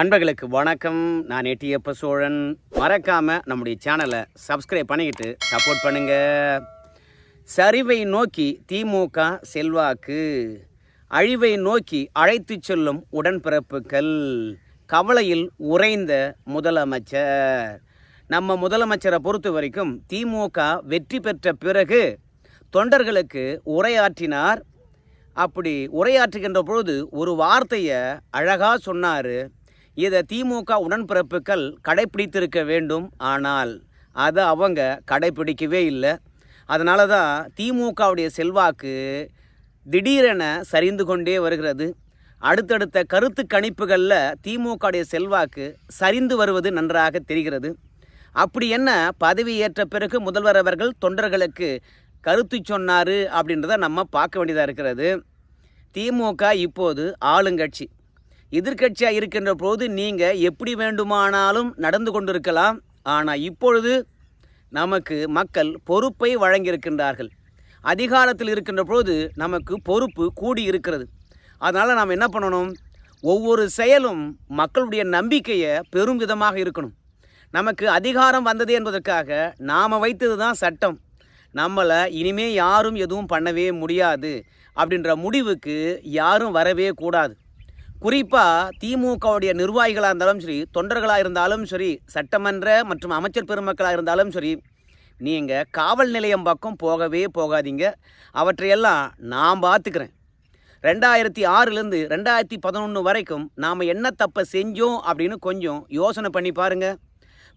நண்பர்களுக்கு வணக்கம். நான் எட்டியப்ப சோழன். மறக்காம நம்முடைய சேனலை சப்ஸ்கிரைப் பண்ணிக்கிட்டு சப்போர்ட் பண்ணுங்க. சரிவை நோக்கி திமுக செல்வாக்கு. அழிவை நோக்கி அழைத்து செல்லும் உடன்பிறப்புகள். கவலையில் உறைந்த முதலமைச்சர். நம்ம முதலமைச்சரை பொறுத்த வரைக்கும் திமுக வெற்றி பெற்ற பிறகு தொண்டர்களுக்கு உரையாற்றினார். அப்படி உரையாற்றுகின்ற பொழுது ஒரு வார்த்தையை அழகாக சொன்னார். இதை திமுக உடன்பிறப்புகள் கடைப்பிடித்திருக்க வேண்டும். ஆனால் அதை அவங்க கடைப்பிடிக்கவே இல்லை. அதனால தான் திமுகவுடைய செல்வாக்கு திடீரென சரிந்து கொண்டே வருகிறது. அடுத்தடுத்த கருத்து கணிப்புகளில் திமுகவுடைய செல்வாக்கு சரிந்து வருவது நன்றாக தெரிகிறது. அப்படி என்ன பதவி ஏற்ற பிறகு முதல்வர் அவர்கள் தொண்டர்களுக்கு கருத்து சொன்னார் அப்படின்றத நம்ம பார்க்க வேண்டியதாக இருக்கிறது. திமுக இப்போது ஆளுங்கட்சி. எதிர்க்கட்சியாக இருக்கின்ற போது நீங்கள் எப்படி வேண்டுமானாலும் நடந்து கொண்டிருக்கலாம். ஆனால் இப்பொழுது நமக்கு மக்கள் பொறுப்பை வழங்கியிருக்கின்றார்கள். அதிகாரத்தில் இருக்கின்ற பொழுது நமக்கு பொறுப்பு கூடி இருக்கிறது. அதனால் நாம் என்ன பண்ணணும்? ஒவ்வொரு செயலும் மக்களுடைய நம்பிக்கையை பெரும் விதமாக இருக்கணும். நமக்கு அதிகாரம் வந்தது என்பதற்காக நாம் வைத்தது தான் சட்டம். நம்மளை இனிமே யாரும் எதுவும் பண்ணவே முடியாது அப்படின்ற முடிவுக்கு யாரும் வரவே கூடாது. குறிப்பாக திமுகவுடைய நிர்வாகிகளாக இருந்தாலும் சரி தொண்டர்களாக இருந்தாலும் சரி சட்டமன்ற மற்றும் அமைச்சர் பெருமக்களாக இருந்தாலும் சரி நீங்கள் காவல் நிலையம் பக்கம் போகவே போகாதீங்க. அவற்றையெல்லாம் நான் பார்த்துக்கிறேன். ரெண்டாயிரத்தி ஆறுலேருந்து ரெண்டாயிரத்தி பதினொன்று வரைக்கும் நாம் என்ன தப்பை செஞ்சோம் அப்படின்னு கொஞ்சம் யோசனை பண்ணி பாருங்கள்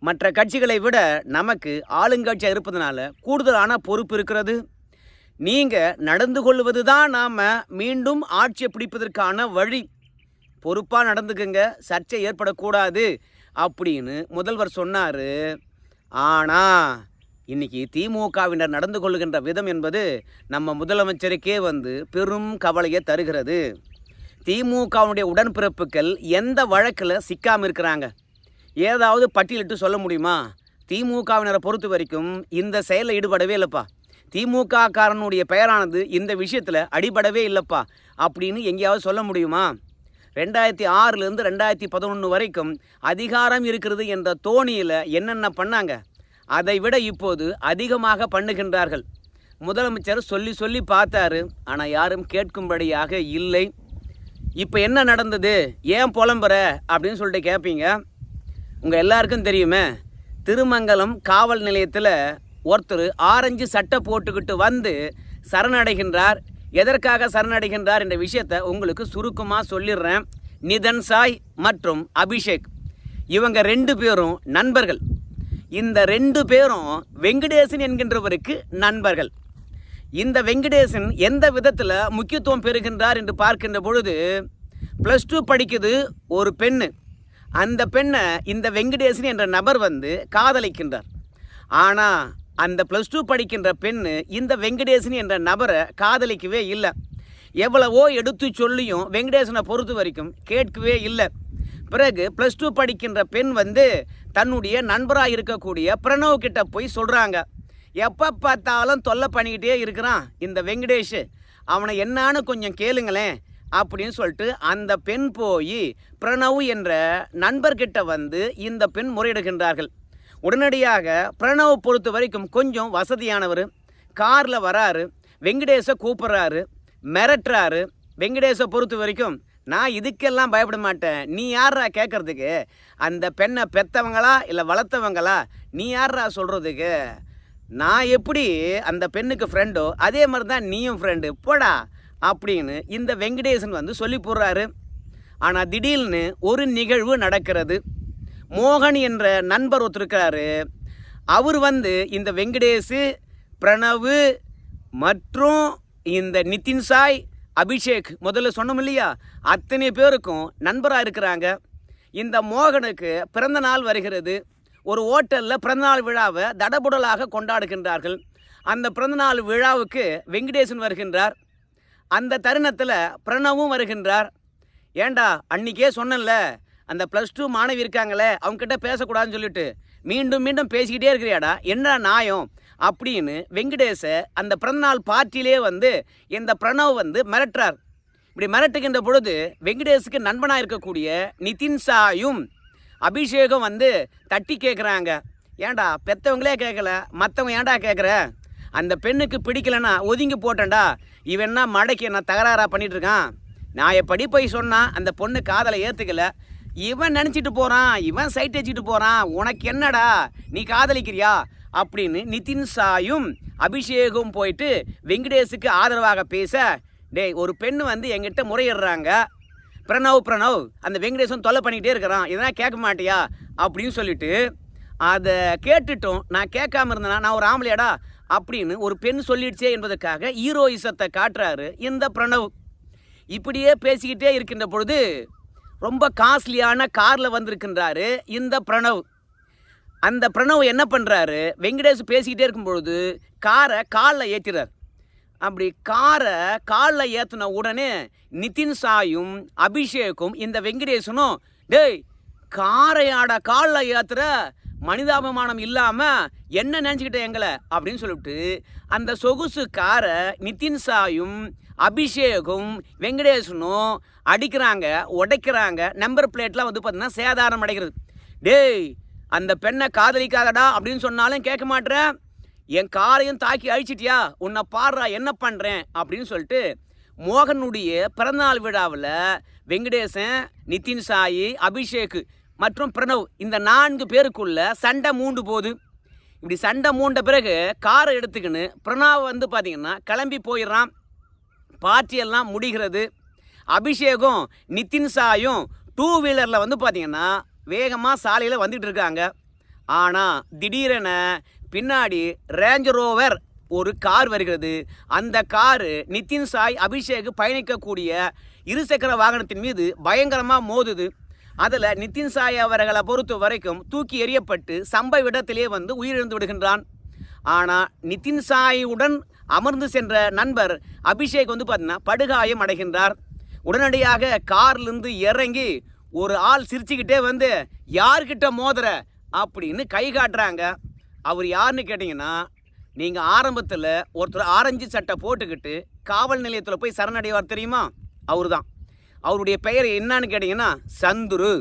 மற்ற கட்சிகளை விட நமக்கு ஆளுங்கட்சியாக இருப்பதனால கூடுதலான பொறுப்பு இருக்கிறது. நீங்கள் நடந்து கொள்வது தான் நாம் மீண்டும் ஆட்சியை பிடிப்பதற்கான வழி. பொறுப்பாக நடந்துக்குங்க. சர்ச்சை ஏற்படக்கூடாது. அப்படின்னு முதல்வர் சொன்னார். ஆனால் இன்னைக்கு திமுகவினர் நடந்து கொள்கின்ற விதம் என்பது நம்ம முதலமைச்சருக்கே வந்து பெரும் கவலையை தருகிறது. திமுகவுடைய உடன்பிறப்புகள் எந்த வழக்கில் சிக்காமல் இருக்கிறாங்க? ஏதாவது பட்டியலிட்டு சொல்ல முடியுமா? திமுகவினரை பொறுத்த வரைக்கும் இந்த செயலில் ஈடுபடவே இல்லைப்பா. திமுக காரனுடைய பெயரானது இந்த விஷயத்தில் அடிபடவே இல்லைப்பா. அப்படின்னு எங்கேயாவது சொல்ல முடியுமா? ரெண்டாயிரத்தி ஆறுலேருந்து ரெண்டாயிரத்தி பதினொன்று வரைக்கும் அதிகாரம் இருக்கிறது என்ற தோணியில் என்னென்ன பண்ணாங்க? அதை விட இப்போது அதிகமாக பண்ணுகின்றார்கள். முதலமைச்சர் சொல்லி சொல்லி பார்த்தாரு ஆனால் யாரும் கேட்கும்படியாக இல்லை. இப்போ என்ன நடந்தது? ஏன் புலம்புற? அப்படின்னு சொல்லிட்டு கேட்பீங்க உங்கள் எல்லாருக்கும் தெரியுமே திருமங்கலம் காவல் நிலையத்தில் ஒருத்தர் ஆரஞ்சு சட்டை போட்டுக்கிட்டு வந்து சரணடைகின்றார் எதற்காக சரணடைகின்றார் என்ற விஷயத்தை உங்களுக்கு சுருக்கமாக சொல்லிடுறேன். நிதன் சாய் மற்றும் அபிஷேக். இவங்க ரெண்டு பேரும் நண்பர்கள். இந்த ரெண்டு பேரும் வெங்கடேசன் என்கின்றவருக்கு நண்பர்கள். இந்த வெங்கடேசன் எந்த விதத்தில் முக்கியத்துவம் பெறுகின்றார் என்று பார்க்கின்ற பொழுது ப்ளஸ் டூ படிக்குது ஒரு பெண்ணு. அந்த பெண்ணை இந்த வெங்கடேசன் என்ற நபர் வந்து காதலிக்கின்றார். ஆனால் அந்த ப்ளஸ் டூ படிக்கின்ற பெண் இந்த வெங்கடேசன் என்ற நபரை காதலிக்கவே இல்லை. எவ்வளவோ எடுத்து சொல்லியும் வெங்கடேசனை பொறுத்த வரைக்கும் கேட்கவே இல்லை. பிறகு ப்ளஸ் டூ படிக்கின்ற பெண் வந்து தன்னுடைய நண்பராக இருக்கக்கூடிய பிரணவ் கிட்ட போய் சொல்கிறாங்க எப்போ பார்த்தாலும் தொல்லை பண்ணிக்கிட்டே இருக்கிறான் இந்த வெங்கடேஷ். அவனை என்னான்னு கொஞ்சம் கேளுங்களேன் அப்படின்னு சொல்லிட்டு அந்த பெண் போய் பிரணவ் என்ற நண்பர்கிட்ட வந்து இந்த பெண் முறையிடுகின்றார்கள். உடனடியாக பிரணவை பொறுத்த வரைக்கும் கொஞ்சம் வசதியானவர். காரில் வராரு. வெங்கடேஷை கூப்பிட்றாரு. மிரட்டுறாரு. வெங்கடேஷை பொறுத்த வரைக்கும் நான் இதுக்கெல்லாம் பயப்பட மாட்டேன். நீ யார்ரா கேட்குறதுக்கு அந்த பெண்ணை பெத்தவங்களா இல்லை வளர்த்தவங்களா? நீ யார்ரா சொல்கிறதுக்கு நான் எப்படி அந்த பெண்ணுக்கு ஃப்ரெண்டோ அதே மாதிரி தான் நீயும் ஃப்ரெண்டு போடா அப்படின்னு இந்த வெங்கடேசன் வந்து சொல்லி போடுறாரு. ஆனால் திடீர்னு ஒரு நிகழ்வு நடக்கிறது. மோகன் என்ற நண்பர் ஒருத்தர் இருக்கிறாரு அவர் வந்து இந்த வெங்கடேஷு பிரணவு மற்றும் இந்த நிதின் சாய் அபிஷேக் முதல்ல சொன்னோம் இல்லையா? அத்தனை பேருக்கும் நண்பராக இருக்கிறாங்க. இந்த மோகனுக்கு பிறந்த நாள் வருகிறது. ஒரு ஹோட்டலில் பிறந்தநாள் விழாவை தடபுடலாக கொண்டாடுகின்றார்கள். அந்த பிறந்தநாள் விழாவுக்கு வெங்கடேசன் வருகின்றார். அந்த தருணத்தில் பிரணவும் வருகின்றார். ஏண்டா அன்றைக்கே சொன்னேன்ல அந்த ப்ளஸ் டூ மாணவி இருக்காங்களே அவங்ககிட்ட பேசக்கூடாதுன்னு சொல்லிட்டு மீண்டும் மீண்டும் பேசிக்கிட்டே இருக்கிறியாடா என்ன நியாயம் அப்படின்னு வெங்கடேஷை அந்த பிறந்தநாள் பார்ட்டியிலே வந்து இந்த பிரணவ் வந்து மிரட்டுறார். இப்படி மிரட்டுகின்ற பொழுது வெங்கடேஷுக்கு நண்பனாக இருக்கக்கூடிய நிதின் சாயும் அபிஷேகம் வந்து தட்டி கேட்குறாங்க ஏன்டா பெத்தவங்களே கேட்கல மற்றவங்க ஏன்டா கேட்குற அந்த பெண்ணுக்கு பிடிக்கலன்னா ஒதுங்கி போட்டேன்டா இவன்னா என்ன மடைக்கு தகராறாக பண்ணிகிட்ருக்கான் நான் எப்படி போய் சொன்னால் அந்த பொண்ணு காதலை ஏற்றுக்கல இவன் நினச்சிட்டு போகிறான் இவன் சைட் வச்சுட்டு போகிறான் உனக்கு என்னடா நீ காதலிக்கிறியா? அப்படின்னு நிதின் சாயும் அபிஷேகும் போயிட்டு வெங்கடேஷுக்கு ஆதரவாக பேச டேய் ஒரு பெண் வந்து எங்கிட்ட முறையிடுறாங்க. பிரணவ் பிரணவ் அந்த வெங்கடேஷன் தொல்லை பண்ணிக்கிட்டே இருக்கிறான். இதெல்லாம் கேட்க மாட்டியா? அப்படின்னு சொல்லிட்டு அதை கேட்டுட்டோம் நான் கேட்காம இருந்தேனா நான் ஒரு ஆம்பளையாடா? அப்படின்னு ஒரு பெண் சொல்லிடுச்சே என்பதற்காக ஹீரோயிசத்தை காட்டுறாரு இந்த பிரணவ். இப்படியே பேசிக்கிட்டே இருக்கின்ற பொழுது ரொம்ப காஸ்ட்லியான காரில் வந்திருக்கின்றாரு இந்த பிரணவ். அந்த பிரணவ் என்ன பண்ணுறாரு வெங்கடேஷ் பேசிக்கிட்டே இருக்கும்பொழுது காரை காலில் ஏற்றிறார் அப்படி காரை காலில் ஏற்றின உடனே நிதின் சாயும் அபிஷேக்கும் இந்த வெங்கடேசனும் டேய் காரையாட காலில் ஏற்றுற மனிதாபிமானம் இல்லாமல் என்ன நினச்சிக்கிட்ட எங்களை? அப்படின்னு சொல்லிட்டு அந்த சொகுசு காரை நிதின் சாயும் அபிஷேகும் வெங்கடேசனும் அடிக்கிறாங்க உடைக்கிறாங்க. நம்பர் பிளேட்லாம் வந்து பார்த்தீங்கன்னா சேதாரம் அடைகிறது. டேய் அந்த பெண்ணை காதலிக்காதடா அப்படின்னு சொன்னாலும் கேட்க மாட்டேன் என் காரையும் தாக்கி அழிச்சிட்டியா? உன்னை பாடுறா என்ன பண்ணுறேன் அப்படின்னு சொல்லிட்டு மோகனுடைய பிறந்தநாள் விழாவில் வெங்கடேசன் நிதின் சாயி அபிஷேக் மற்றும் பிரணவ் இந்த நான்கு பேருக்குள்ள சண்டை மூண்டு போகுது. இப்படி சண்டை மூண்ட பிறகு காரை எடுத்துக்கின்னு பிரணவ் வந்து பார்த்திங்கன்னா கிளம்பி போயிடுறான். பார்ட்டியெல்லாம் முடிகிறது. அபிஷேகம் நிதின் சாயும் டூ வீலரில் வந்து பார்த்தீங்கன்னா வேகமாக சாலையில் வந்துட்டு இருக்காங்க. ஆனால் திடீரென பின்னாடி ரேஞ்ச் ரோவர் ஒரு கார் வருகிறது. அந்த காரு நிதின் சாய் அபிஷேக் பயணிக்கக்கூடிய இருசக்கர வாகனத்தின் மீது பயங்கரமாக மோதுது. அதில் நிதின் சாய் அவர்களை பொறுத்த வரைக்கும் தூக்கி எறியப்பட்டு சம்பவ இடத்திலே வந்து உயிரிழந்து விடுகின்றான். ஆனால் நிதின் சாயுடன் அமர்ந்து சென்ற நண்பர் அபிஷேக் வந்து பார்த்தீங்கன்னா படுகாயம் அடைகின்றார். உடனடியாக கார்லேருந்து இறங்கி ஒரு ஆள் சிரிச்சுக்கிட்டே வந்து யார்கிட்ட மோதுற? அப்படின்னு கை காட்டுறாங்க. அவர் யாருன்னு கேட்டிங்கன்னா நீங்கள் ஆரம்பத்தில் ஒருத்தர் ஆரஞ்சு சட்டை போட்டுக்கிட்டு காவல் நிலையத்தில் போய் சரணடைவார் தெரியுமா? அவர் தான் அவருடைய பெயர் என்னன்னு கேட்டிங்கன்னா சந்துரு.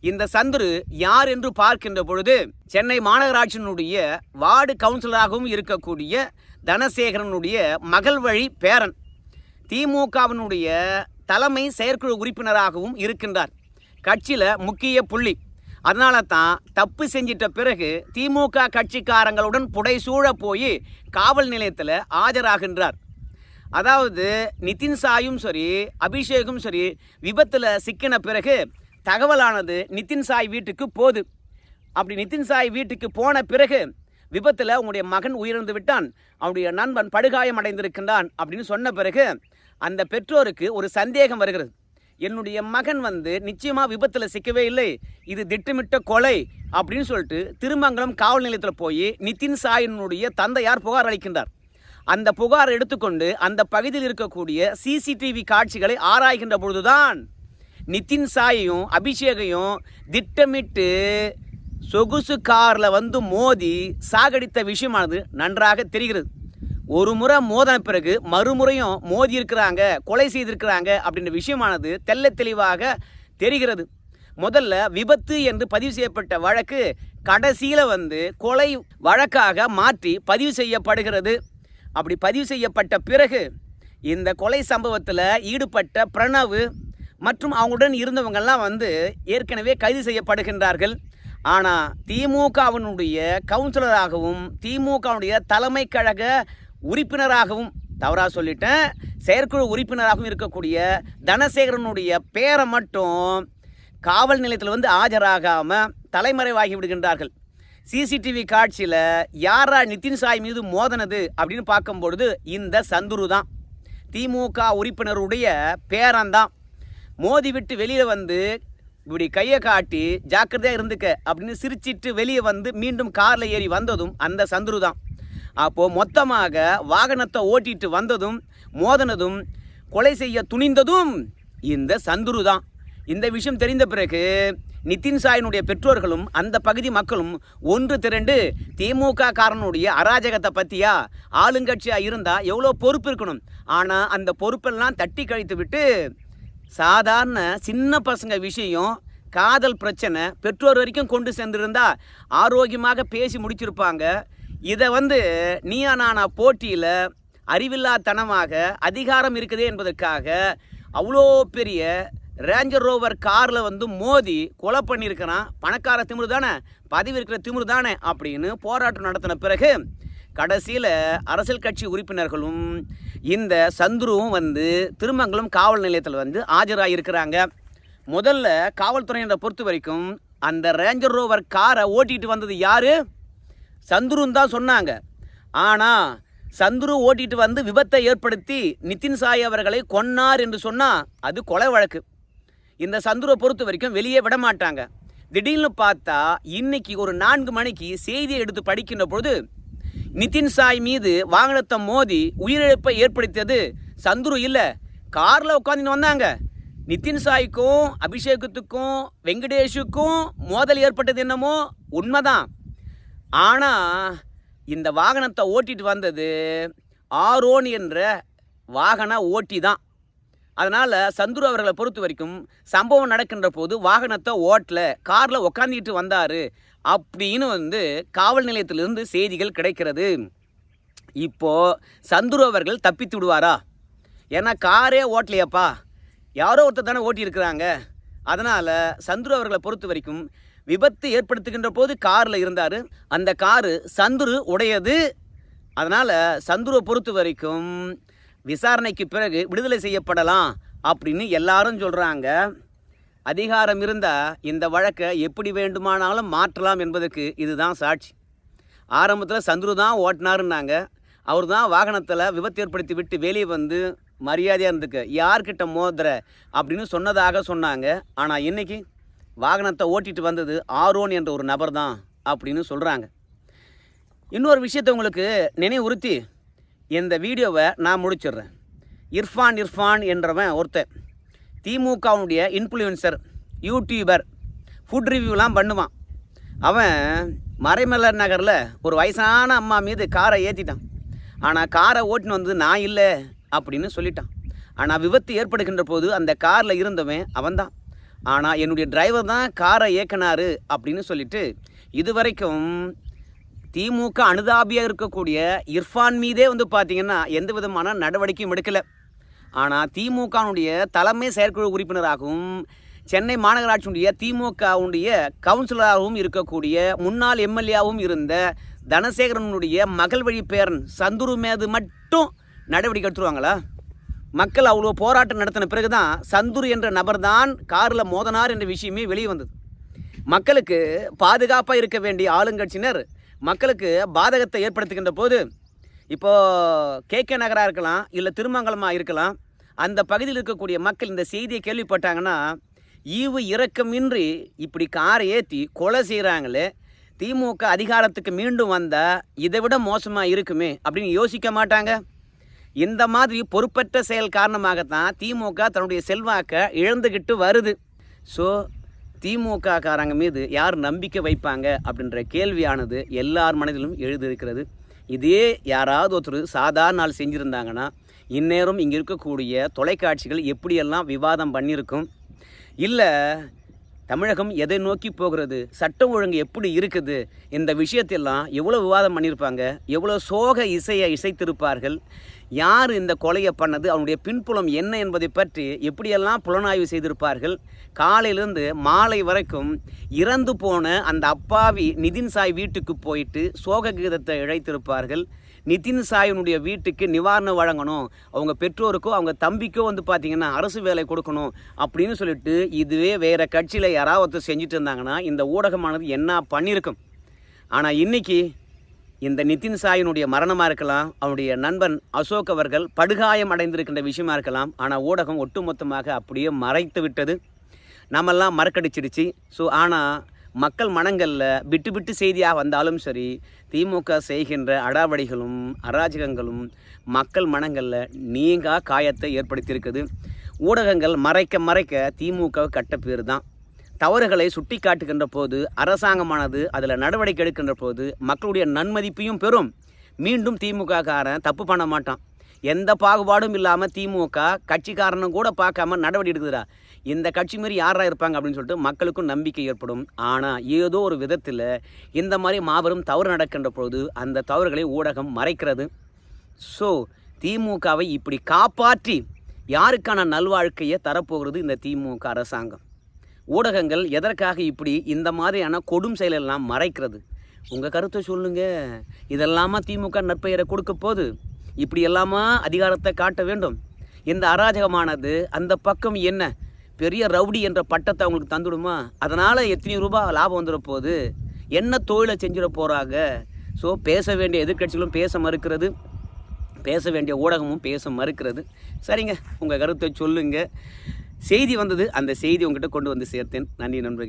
இந்த சந்துரு யார் என்று பார்க்கின்ற பொழுது சென்னை மாநகராட்சியினுடைய வார்டு கவுன்சிலராகவும் இருக்கக்கூடிய தனசேகரனுடைய மகள் வழி பேரன். திமுகவினுடைய தலைமை செயற்குழு உறுப்பினராகவும் இருக்கின்றார். கட்சியில் முக்கிய புள்ளி. அதனால தான் தப்பு செஞ்சிட்ட பிறகு திமுக கட்சிக்காரங்களுடன் புடைசூழ போய் காவல் நிலையத்தில் ஆஜராகின்றார். அதாவது நிதின் சாயும் சரி அபிஷேகும் சரி விபத்தில் சிக்கின பிறகு தகவலானது நிதின் சாய் வீட்டுக்கு போகுது. அப்படி நிதின் சாய் வீட்டுக்கு போன பிறகு விபத்தில் உங்களுடைய மகன் உயிரிழந்து விட்டான். அவனுடைய நண்பன் படுகாயம் அடைந்திருக்கின்றான் அப்படின்னு சொன்ன பிறகு அந்த பெற்றோருக்கு ஒரு சந்தேகம் வருகிறது. என்னுடைய மகன் வந்து நிச்சயமாக விபத்தில் சிக்கவே இல்லை. இது திட்டமிட்ட கொலை அப்படின்னு சொல்லிட்டு திருமங்கலம் காவல் நிலையத்தில் போய் நிதின் சாயினுடைய தந்தையார் புகார் அளிக்கின்றார். அந்த புகார் எடுத்துக்கொண்டு அந்த பகுதியில் இருக்கக்கூடிய சிசிடிவி காட்சிகளை ஆராய்கின்ற பொழுதுதான் நிதின் சாயையும் அபிஷேகையும் திட்டமிட்டு சொகுசு காரில் வந்து மோதி சாகடித்த விஷயமானது நன்றாக தெரிகிறது. ஒரு முறை மோதன பிறகு மறுமுறையும் மோதி இருக்கிறாங்க கொலை செய்திருக்கிறாங்க அப்படின்ற விஷயமானது தெள்ள தெளிவாக தெரிகிறது. முதல்ல விபத்து என்று பதிவு செய்யப்பட்ட வழக்கு கடைசியில் வந்து கொலை வழக்காக மாற்றி பதிவு செய்யப்படுகிறது. அப்படி பதிவு செய்யப்பட்ட பிறகு இந்த கொலை சம்பவத்தில் ஈடுபட்ட பிரணவு மற்றும் அவங்களுடன் இருந்தவங்கள்லாம் வந்து ஏற்கனவே கைது செய்யப்படுகின்றார்கள். ஆனால் திமுகவினுடைய கவுன்சிலராகவும் திமுகவுடைய தலைமை கழக உறுப்பினராகவும் தவறாக சொல்லிட்டேன் செயற்குழு உறுப்பினராகவும் இருக்கக்கூடிய தனசேகரனுடைய பேரை மட்டும் காவல் நிலையத்தில் வந்து ஆஜராகாமல் தலைமறைவாகி விடுகின்றார்கள். சிசிடிவி காட்சியில் யாரா நிதின் சாய் மீது மோதனது அப்படின்னு பார்க்கும்பொழுது இந்த சந்துரு தான். திமுக உறுப்பினருடைய பேரன்தான் மோதி விட்டு வெளியில் வந்து இப்படி கையை காட்டி ஜாக்கிரதையாக இருந்துக்க அப்படின்னு சிரிச்சிட்டு வெளியே வந்து மீண்டும் காரில் ஏறி வந்ததும் அந்த சந்துரு தான். அப்போது மொத்தமாக வாகனத்தை ஓட்டிட்டு வந்ததும் மோதனதும் கொலை செய்ய துணிந்ததும் இந்த சந்துரு தான். இந்த விஷயம் தெரிந்த பிறகு நிதின் சாயினுடைய பெற்றோர்களும் அந்த பகுதி மக்களும் ஒன்று திரண்டு திமுக காரனுடைய அராஜகத்தை பற்றியா ஆளுங்கட்சியாக இருந்தால் எவ்வளோ பொறுப்பு இருக்கணும். ஆனால் அந்த பொறுப்பெல்லாம் தட்டி கழித்து விட்டு சாதாரண சின்ன பசங்க விஷயம் காதல் பிரச்சனை பெற்றோர் வரைக்கும் கொண்டு சேர்ந்துருந்தா ஆரோக்கியமாக பேசி முடிச்சிருப்பாங்க. இதை வந்து நீயா நானா போட்டியில் அறிவில்லாத்தனமாக அதிகாரம் இருக்குதே என்பதற்காக அவ்வளோ பெரிய ரேஞ்சர் ரோவர் காரில் வந்து மோதி கொலை பண்ணியிருக்கிறான். பணக்கார திமிரு தானே? பதவி இருக்கிற திமிரு தானே? அப்படின்னு போராட்டம் நடத்தின பிறகு கடைசியில் அரசியல் கட்சி உறுப்பினர்களும் இந்த சந்துருவும் வந்து திருமங்கலம் காவல் நிலையத்தில் வந்து ஆஜராக இருக்கிறாங்க முதல்ல காவல்துறையினரை பொறுத்த வரைக்கும் அந்த ரேஞ்சர் ரோவர் காரை ஓட்டிகிட்டு வந்தது யார்? சந்துருன்னு தான் சொன்னாங்க. ஆனால் சந்துரு ஓட்டிட்டு வந்து விபத்தை ஏற்படுத்தி நிதின் சாய் அவர்களை கொன்னார் என்று சொன்னால் அது கொலை வழக்கு. இந்த சந்துரை பொறுத்த வரைக்கும் வெளியே விட மாட்டாங்க. திடீர்னு பார்த்தா இன்னைக்கு ஒரு நான்கு மணிக்கு செய்தியை எடுத்து படிக்கின்ற பொழுது நிதின் சாய் மீது வாகனத்தை மோதி உயிரிழப்பை ஏற்படுத்தியது சந்துரு இல்லை. காரில் உட்காந்துன்னு வந்தாங்க. நிதின் சாய்க்கும் அபிஷேகத்துக்கும் வெங்கடேஷுக்கும் மோதல் ஏற்பட்டது என்னமோ உண்மைதான். ஆனால் இந்த வாகனத்தை ஓட்டிட்டு வந்தது ஆரோன் என்ற வாகன ஓட்டி தான் அதனால் சந்துரு அவர்களை பொறுத்த வரைக்கும் சம்பவம் நடக்கின்ற போது வாகனத்தை ஓட்டல. காரில் உக்காந்துக்கிட்டு வந்தார் அப்படின்னு வந்து காவல் நிலையத்திலிருந்து செய்திகள் கிடைக்கிறது. இப்போ சந்துரு அவர்கள் தப்பித்து விடுவாரா? ஏன்னா காரே ஓட்டலையாப்பா. யாரோ ஒருத்தர் தானே ஓட்டியிருக்கிறாங்க. அதனால் சந்துரு அவர்களை பொறுத்த வரைக்கும் விபத்து ஏற்படுத்துகின்ற போது காரில் இருந்தார். அந்த காரு சந்துரு உடையது. அதனால் சந்துருவை பொறுத்த வரைக்கும் விசாரணைக்கு பிறகு விடுதலை செய்யப்படலாம் அப்படின்னு எல்லாரும் சொல்கிறாங்க அதிகாரம் இருந்தால் இந்த வழக்கை எப்படி வேண்டுமானாலும் மாற்றலாம் என்பதற்கு இதுதான் சாட்சி. ஆரம்பத்தில் சந்துரு தான் ஓட்டினாருன்னாங்க. அவர் தான் வாகனத்தில் விபத்து ஏற்படுத்தி விட்டு வெளியே வந்து மரியாதையாக இருந்துக்க யார்கிட்ட மோதுற? அப்படின்னு சொன்னதாக சொன்னாங்க. ஆனால் இன்றைக்கி வாகனத்தை ஓட்டிகிட்டு வந்தது ஆரோன் என்ற ஒரு நபர் தான் அப்படின்னு சொல்கிறாங்க இன்னொரு விஷயத்தை உங்களுக்கு நினைவுறுத்தி இந்த வீடியோவை நான் முடிச்சிடுறேன். இர்ஃபான் இர்ஃபான் என்றவன் ஒருத்தன். திமுகவுடைய இன்ஃப்ளூயன்சர் யூடியூபர் ஃபுட் ரிவ்யூலாம் பண்ணுவான். அவன் மறைமலர் நகரில் ஒரு வயசான அம்மா மீது காரை ஏற்றிட்டான் ஆனால் காரை ஓட்டின்னு வந்தது நான் இல்லை அப்படின்னு சொல்லிட்டான். ஆனால் விபத்து ஏற்படுகின்ற போது அந்த காரில் இருந்தவன் அவன்தான். ஆனால் என்னுடைய டிரைவர் தான் காரை இயக்கினாரு அப்படின்னு சொல்லிட்டு இதுவரைக்கும் திமுக அனுதாபியாக இருக்கக்கூடிய இர்ஃபான் மீதே வந்து பார்த்திங்கன்னா எந்த விதமான நடவடிக்கையும் எடுக்கலை. ஆனால் திமுகனுடைய தலைமை செயற்குழு உறுப்பினராகவும் சென்னை மாநகராட்சியுடைய திமுகவுடைய கவுன்சிலராகவும் இருக்கக்கூடிய முன்னாள் எம்எல்ஏவும் இருந்த தனசேகரனுடைய மகள் வழி பேரன் சந்துரு மீது மட்டும் நடவடிக்கை எடுத்துருவாங்களா? மக்கள் அவ்வளோ போராட்டம் நடத்தின பிறகு தான் சந்துரு என்ற நபர் தான் காரில் மோதனார் என்ற விஷயமே வெளியே வந்தது. மக்களுக்கு பாதுகாப்பாக இருக்க வேண்டிய ஆளுங்கட்சியினர் மக்களுக்கு பாதகத்தை ஏற்படுத்துகின்ற போது இப்போ கே கே நகராக இருக்கலாம் இல்லை திருமங்கலமாக இருக்கலாம் அந்த பகுதியில் இருக்கக்கூடிய மக்கள் இந்த செய்தியை கேள்விப்பட்டாங்கன்னா ஈவு இரக்கமின்றி இப்படி காரை ஏற்றி கொலை செய்கிறாங்களே திமுக அதிகாரத்துக்கு மீண்டும் வந்தால் இதை விட மோசமாக இருக்குமே அப்படின்னு யோசிக்க மாட்டாங்க. இந்த மாதிரி பொறுப்பற்ற செயல் காரணமாகத்தான் திமுக தன்னுடைய செல்வாக்கை இழந்துக்கிட்டு வருது. ஸோ திமுக காரங்க மீது யார் நம்பிக்கை வைப்பாங்க அப்படின்ற கேள்வியானது எல்லார் மனதிலும் எழுதியிருக்கிறது இதே யாராவது ஒருத்தர் சாதாரண நாள் செஞ்சுருந்தாங்கன்னா இந்நேரம் இங்கே இருக்கக்கூடிய தொலைக்காட்சிகள் எப்படியெல்லாம் விவாதம் பண்ணியிருக்கும்? இல்லை தமிழகம் எதை நோக்கி போகிறது? சட்டம் ஒழுங்கு எப்படி இருக்குது? இந்த விஷயத்தெல்லாம் எவ்வளோ விவாதம் பண்ணியிருப்பாங்க? எவ்வளோ சோக இசையை இசைத்திருப்பார்கள்? யார் இந்த கொலையை பண்ணது? அவனுடைய பின்புலம் என்ன என்பதை பற்றி எப்படியெல்லாம் புலனாய்வு செய்திருப்பார்கள்? காலையிலேருந்து மாலை வரைக்கும் இறந்து போன அந்த அப்பாவி நிதின் சாய் வீட்டுக்கு போயிட்டு சோக கீதத்தை இழைத்திருப்பார்கள். நிதின் சாயினுடைய வீட்டுக்கு நிவாரணம் வழங்கணும். அவங்க பெற்றோருக்கோ அவங்க தம்பிக்கோ வந்து பார்த்திங்கன்னா அரசு வேலை கொடுக்கணும் அப்படின்னு சொல்லிட்டு இதுவே வேறு கட்சியில் யாராவது செஞ்சுட்டு இருந்தாங்கன்னா இந்த ஊடகமானது என்ன பண்ணியிருக்கும் ஆனால் இன்னைக்கு இந்த நிதின் சாயினுடைய மரணமாக இருக்கலாம் அவனுடைய நண்பன் அசோக் அவர்கள் படுகாயம் அடைந்திருக்கின்ற விஷயமா இருக்கலாம் ஆனால் ஊடகம் ஒட்டுமொத்தமாக அப்படியே மறைத்து விட்டது. நம்மெல்லாம் மறக்கடிச்சிருச்சு. ஸோ ஆனால் மக்கள் மனங்களில் விட்டு விட்டு செய்தியாக வந்தாலும் சரி திமுக செய்கின்ற அடாவடிகளும் அராஜகங்களும் மக்கள் மனங்களில் நீங்கா காயத்தை ஏற்படுத்தியிருக்குது. ஊடகங்கள் மறைக்க மறைக்க திமுக கட்ட பேர் தான் தவறுகளை சுட்டி காட்டுகின்ற போது அரசாங்கமானது அதில் நடவடிக்கை எடுக்கின்ற போது மக்களுடைய நன்மதிப்பையும் பெறும். மீண்டும் திமுக காரன் தப்பு பண்ண மாட்டான். எந்த பாகுபாடும் இல்லாமல் திமுக கட்சிக்காரனும் கூட பார்க்காம நடவடிக்கை எடுக்குதுடா. இந்த கட்சி மாரி யாரா இருப்பாங்க அப்படின்னு சொல்லிட்டு மக்களுக்கும் நம்பிக்கை ஏற்படும். ஆனால் ஏதோ ஒரு விதத்தில் இந்த மாதிரி மாபெரும் தவறு நடக்கின்ற பொழுது அந்த தவறுகளை ஊடகம் மறைக்கிறது. ஸோ திமுகவை இப்படி காப்பாற்றி யாருக்கான நல்வாழ்க்கையை தரப்போகிறது இந்த திமுக அரசாங்கம். ஊடகங்கள் எதற்காக இப்படி இந்த மாதிரியான கொடும் செயலெல்லாம் மறைக்கிறது? உங்கள் கருத்தை சொல்லுங்க. இதெல்லாமா திமுக நற்பெயரை கொடுக்க போது இப்படி எல்லாமா அதிகாரத்தை காட்ட வேண்டும்? இந்த அராஜகமானது அந்த பக்கம் என்ன? பெரிய ரவுடி என்ற பட்டத்தை அவங்களுக்கு தந்துடுமா? அதனால் எத்தனை ரூபாய் லாபம் வந்துட போகுது? என்ன தொழிலை செஞ்சிட போகிறாங்க ஸோ பேச வேண்டிய எதிர்க்கட்சிகளும் பேச மறுக்கிறது. பேச வேண்டிய ஊடகமும் பேச மறுக்கிறது. சரிங்க உங்கள் கருத்தை சொல்லுங்கள் செய்தி வந்தது அந்த செய்தி உங்ககிட்ட கொண்டு வந்து சேர்த்தேன். நன்றி நண்பர்கள்.